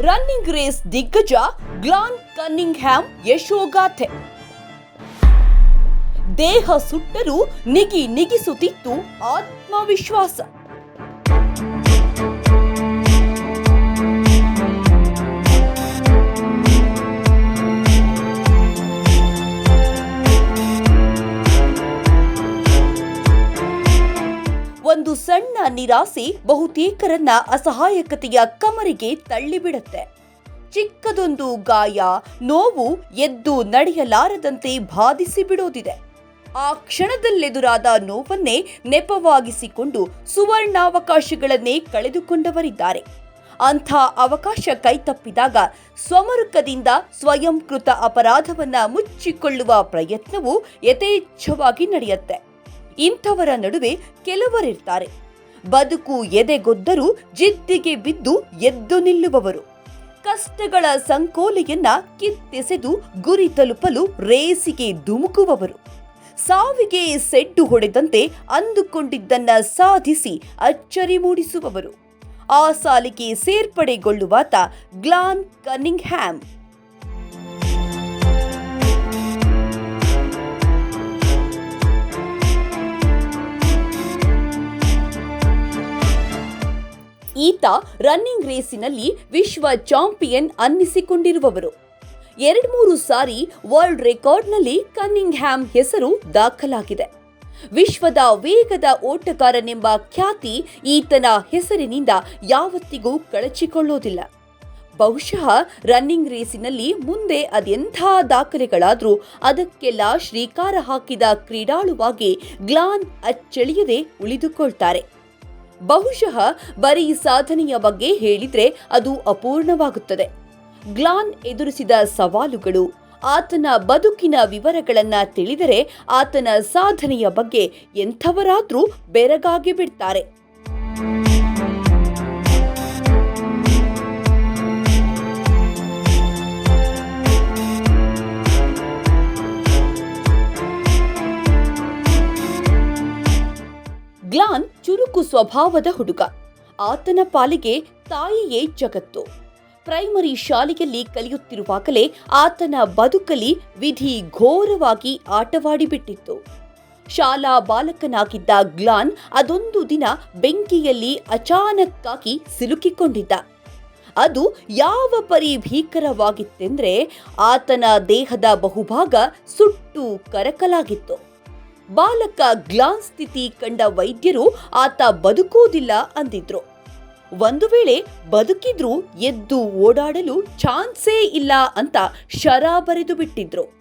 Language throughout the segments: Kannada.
ರನ್ನಿಂಗ್ ರೇಸ್ ದಿಗ್ಗಜ ಗ್ಲಾನ್ ಕನ್ನಿಂಗ್ ಹ್ಯಾಮ್ ಯಶೋಗಾಥೆ ದೇಹ ಸುಟ್ಟರೂ ನಿಗಿ ನಿಗಿಸುತ್ತಿತ್ತು ಆತ್ಮವಿಶ್ವಾಸ ಸಣ್ಣ ನಿರಾಸೆ ಬಹುತೇಕರನ್ನ ಅಸಹಾಯಕತೆಯ ಕಮರಿಗೆ ತಳ್ಳಿಬಿಡುತ್ತೆ. ಚಿಕ್ಕದೊಂದು ಗಾಯ ನೋವು ಎದ್ದು ನಡೆಯಲಾರದಂತೆ ಬಾಧಿಸಿ ಬಿಡೋದಿದೆ ಆ ಕ್ಷಣದಲ್ಲೆದುರಾದ ನೋವನ್ನೇ ನೆಪವಾಗಿಸಿಕೊಂಡು ಸುವರ್ಣಾವಕಾಶಗಳನ್ನೇ ಕಳೆದುಕೊಂಡವರಿದ್ದಾರೆ. ಅಂಥ ಅವಕಾಶ ಕೈತಪ್ಪಿದಾಗ ಸ್ವಮರುಕದಿಂದ ಸ್ವಯಂಕೃತ ಅಪರಾಧವನ್ನ ಮುಚ್ಚಿಕೊಳ್ಳುವ ಪ್ರಯತ್ನವು ಯಥೇಚ್ಛವಾಗಿ ನಡೆಯುತ್ತೆ. ಇಂಥವರ ನಡುವೆ ಕೆಲವರಿರ್ತಾರೆ. ಬದುಕು ಎದೆಗೊದ್ದರೂ ಜಿದ್ದಿಗೆ ಬಿದ್ದು ಎದ್ದು ನಿಲ್ಲುವವರು. ಕಷ್ಟಗಳ ಸಂಕೋಲೆಯನ್ನ ಕಿತ್ತೆಸೆದು ಗುರಿ ತಲುಪಲು ರೇಸಿಗೆ ಧುಮುಕುವವರು. ಸಾವಿಗೆ ಸೆಡ್ಡು ಹೊಡೆದಂತೆ ಅಂದುಕೊಂಡಿದ್ದನ್ನ ಸಾಧಿಸಿ ಅಚ್ಚರಿ ಮೂಡಿಸುವವರು. ಆ ಸಾಲಿಗೆ ಸೇರ್ಪಡೆಗೊಳ್ಳುವಾತ ಗ್ಲಾನ್ ಕನ್ನಿಂಗ್ ಹ್ಯಾಮ್ ಈತ ರನ್ನಿಂಗ್ ರೇಸಿನಲ್ಲಿ ವಿಶ್ವ ಚಾಂಪಿಯನ್ ಅನ್ನಿಸಿಕೊಂಡಿರುವವರು. ಎರಡ್ಮೂರು ಸಾರಿ ವರ್ಲ್ಡ್ ರೆಕಾರ್ಡ್ನಲ್ಲಿ ಕನ್ನಿಂಗ್ ಹ್ಯಾಮ್ ಹೆಸರು ದಾಖಲಾಗಿದೆ. ವಿಶ್ವದ ವೇಗದ ಓಟಗಾರನೆಂಬ ಖ್ಯಾತಿ ಈತನ ಹೆಸರಿನಿಂದ ಯಾವತ್ತಿಗೂ ಕಳಚಿಕೊಳ್ಳೋದಿಲ್ಲ. ಬಹುಶಃ ರನ್ನಿಂಗ್ ರೇಸಿನಲ್ಲಿ ಮುಂದೆ ಅದೆಂಥ ದಾಖಲೆಗಳಾದರೂ ಅದಕ್ಕೆಲ್ಲ ಶ್ರೀಕಾರ ಹಾಕಿದ ಕ್ರೀಡಾಳುವಾಗಿ ಗ್ಲಾನ್ ಅಚ್ಚಳಿಯದೆ ಉಳಿದುಕೊಳ್ತಾರೆ. ಬಹುಶಃ ಬರೀ ಸಾಧನೆಯ ಬಗ್ಗೆ ಹೇಳಿದ್ರೆ ಅದು ಅಪೂರ್ಣವಾಗುತ್ತದೆ. ಗ್ಲಾನ್ ಎದುರಿಸಿದ ಸವಾಲುಗಳು, ಆತನ ಬದುಕಿನ ವಿವರಗಳನ್ನ ತಿಳಿದರೆ ಆತನ ಸಾಧನೆಯ ಬಗ್ಗೆ ಎಂಥವರಾದ್ರೂ ಬೆರಗಾಗಿ ಬಿಡ್ತಾರೆ. ಗ್ಲಾನ್ ಚುರುಕು ಸ್ವಭಾವದ ಹುಡುಗ. ಆತನ ಪಾಲಿಗೆ ತಾಯಿಯೇ ಜಗತ್ತು. ಪ್ರೈಮರಿ ಶಾಲೆಯಲ್ಲಿ ಕಲಿಯುತ್ತಿರುವಾಗಲೇ ಆತನ ಬದುಕಲಿ ವಿಧಿ ಘೋರವಾಗಿ ಆಟವಾಡಿಬಿಟ್ಟಿತ್ತು. ಶಾಲಾ ಬಾಲಕನಾಗಿದ್ದ ಗ್ಲಾನ್ ಅದೊಂದು ದಿನ ಬೆಂಕಿಯಲ್ಲಿ ಅಚಾನಕ್ಕಾಗಿ ಸಿಲುಕಿಕೊಂಡಿದ್ದ. ಅದು ಯಾವ ಪರಿ ಭೀಕರವಾಗಿತ್ತೆಂದರೆ ಆತನ ದೇಹದ ಬಹುಭಾಗ ಸುಟ್ಟು ಕರಕಲಾಗಿತ್ತು. ಬಾಲಕ ಗ್ಲಾನ್ ಸ್ಥಿತಿ ಕಂಡ ವೈದ್ಯರು ಆತ ಬದುಕುವುದಿಲ್ಲ ಅಂದಿದ್ರು. ಒಂದು ವೇಳೆ ಬದುಕಿದ್ರೂ ಎದ್ದು ಓಡಾಡಲು ಚಾನ್ಸೇ ಇಲ್ಲ ಅಂತ ಶರ ಬರೆದು ಬಿಟ್ಟಿದ್ರು.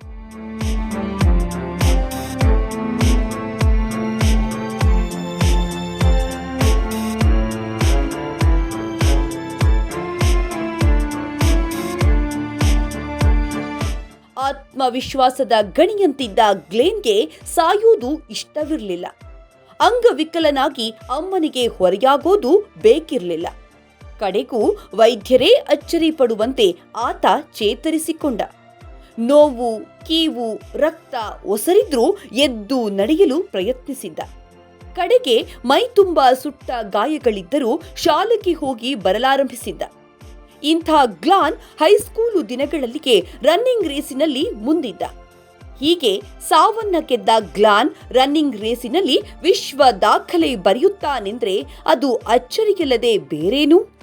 ಆತ್ಮವಿಶ್ವಾಸದ ಗಣಿಯಂತಿದ್ದ ಗ್ಲೇನ್ಗೆ ಸಾಯುವುದು ಇಷ್ಟವಿರಲಿಲ್ಲ. ಅಂಗವಿಕಲನಾಗಿ ಅಮ್ಮನಿಗೆ ಹೊರೆಯಾಗೋದು ಬೇಕಿರಲಿಲ್ಲ. ಕಡೆಗೂ ವೈದ್ಯರೇ ಅಚ್ಚರಿ ಪಡುವಂತೆ ಆತ ಚೇತರಿಸಿಕೊಂಡ. ನೋವು, ಕೀವು, ರಕ್ತ ಒಸರಿದ್ರೂ ಎದ್ದು ನಡೆಯಲು ಪ್ರಯತ್ನಿಸಿದ್ದ. ಕಡೆಗೆ ಮೈ ತುಂಬ ಸುಟ್ಟ ಗಾಯಗಳಿದ್ದರೂ ಶಾಲೆಗೆ ಹೋಗಿ ಬರಲಾರಂಭಿಸಿದ್ದ. ಇಂಥ ಗ್ಲಾನ್ ಹೈಸ್ಕೂಲು ದಿನಗಳಲ್ಲಿಗೆ ರನ್ನಿಂಗ್ ರೇಸಿನಲ್ಲಿ ಮುಂದಿದ್ದ. ಹೀಗೆ ಸಾವನ್ನ ಗೆದ್ದ ಗ್ಲಾನ್ ರನ್ನಿಂಗ್ ರೇಸಿನಲ್ಲಿ ವಿಶ್ವ ದಾಖಲೆ ಬರೆಯುತ್ತಾನೆಂದ್ರೆ ಅದು ಅಚ್ಚರಿಯಿಲ್ಲದೆ ಬೇರೇನೂ?